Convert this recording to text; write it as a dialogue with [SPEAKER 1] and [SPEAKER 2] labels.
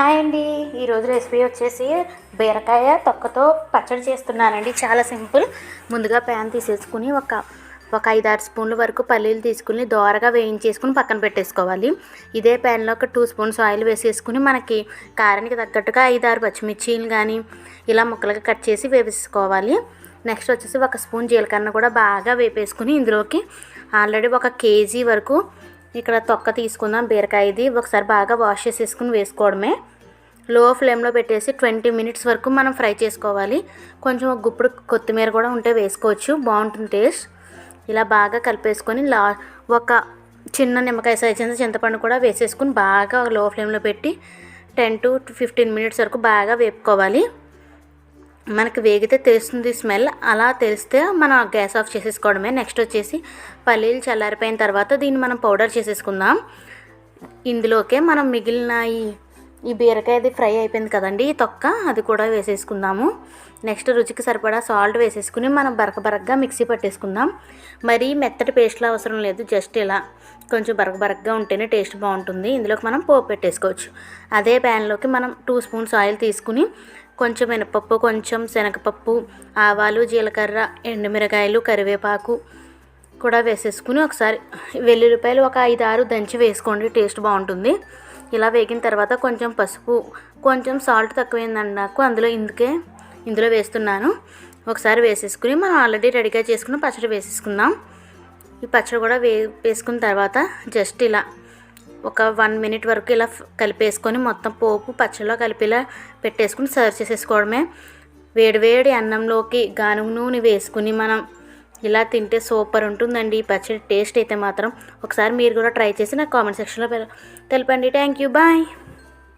[SPEAKER 1] Hi అండి. ఈరోజు recipe వచ్చేసి బీరకాయ తొక్కతో పచ్చడి చేస్తున్నానండి. చాలా సింపుల్. ముందుగా ప్యాన్ తీసేసుకుని ఒక ఒక ఐదు ఆరు స్పూన్ల వరకు పల్లీలు తీసుకుని దోరగా వేయించేసుకుని పక్కన పెట్టేసుకోవాలి. ఇదే ప్యాన్లో ఒక టూ స్పూన్స్ ఆయిల్ వేసేసుకుని మనకి కారానికి తగ్గట్టుగా ఐదు ఆరు పచ్చిమిర్చీలు కానీ ఇలా ముక్కలుగా కట్ చేసి వేపేసుకోవాలి. నెక్స్ట్ వచ్చేసి ఒక స్పూన్ జీలకర్ర కూడా బాగా వేపేసుకుని ఇందులోకి ఆల్రెడీ ఒక కేజీ వరకు ఇక్కడ తొక్క తీసుకుందాం బీరకాయది. ఒకసారి బాగా వాష్ చేసేసుకుని వేసుకోవడమే. లో ఫ్లేమ్లో పెట్టేసి ట్వంటీ మినిట్స్ వరకు మనం ఫ్రై చేసుకోవాలి. కొంచెం ఒక గుప్పుడు కొత్తిమీర కూడా ఉంటే వేసుకోవచ్చు. బాగుంటుంది టేస్ట్ ఇలా బాగా కలిపేసుకొని లా ఒక చిన్న నిమ్మకాయ సైజ్ చింతపండు కూడా వేసేసుకుని బాగా లో ఫ్లేమ్లో పెట్టి టెన్ టు ఫిఫ్టీన్ మినిట్స్ వరకు బాగా వేపుకోవాలి. మనకి వేగితే తెలుస్తుంది స్మెల్ అలా తెలిస్తే మనం గ్యాస్ ఆఫ్ చేసేసుకోవడమే. నెక్స్ట్ వచ్చేసి పల్లీలు చల్లారిపోయిన తర్వాత దీన్ని మనం పౌడర్ చేసేసుకుందాం. ఇందులోకే మనం మిగిలిన ఈ ఈ బీరకాయది ఫ్రై అయిపోయింది కదండి ఈ తొక్క అది కూడా వేసేసుకుందాము. నెక్స్ట్ రుచికి సరిపడా సాల్ట్ వేసేసుకుని మనం బరక మిక్సీ పట్టేసుకుందాం. మరీ మెత్తటి పేస్ట్లు అవసరం లేదు జస్ట్ ఇలా కొంచెం బరక ఉంటేనే టేస్ట్ బాగుంటుంది. ఇందులోకి మనం పోపు పెట్టేసుకోవచ్చు. అదే ప్యాన్లోకి మనం టూ స్పూన్స్ ఆయిల్ తీసుకుని కొంచెం మినపప్పు కొంచెం శనగపప్పు ఆవాలు జీలకర్ర ఎండుమిరకాయలు కరివేపాకు కూడా వేసేసుకుని ఒకసారి వెల్లుల్లిపాయలు ఒక ఐదు ఆరు దంచి వేసుకోండి టేస్ట్ బాగుంటుంది. ఇలా వేగిన తర్వాత కొంచెం పసుపు కొంచెం సాల్ట్ తక్కువైందండి నాకు అందులో ఇందుకే ఇందులో వేస్తున్నాను. ఒకసారి వేసేసుకుని మనం ఆల్రెడీ రెడీగా చేసుకుని పచ్చడి వేసేసుకుందాం. ఈ పచ్చడి కూడా వే వేసుకున్న తర్వాత జస్ట్ ఇలా ఒక వన్ మినిట్ వరకు ఇలా కలిపేసుకొని మొత్తం పోపు పచ్చడిలో కలిపేలా పెట్టేసుకుని సర్వ్ చేసేసుకోవడమే. వేడివేడి అన్నంలోకి గానుగ నూనె వేసుకుని మనం ఇలా తింటే సూపర్ ఉంటుందండి. ఈ పచ్చడి టేస్ట్ అయితే మాత్రం ఒకసారి మీరు కూడా ట్రై చేసి నాకు కామెంట్ సెక్షన్లో తెలపండి. Thank you. బాయ్.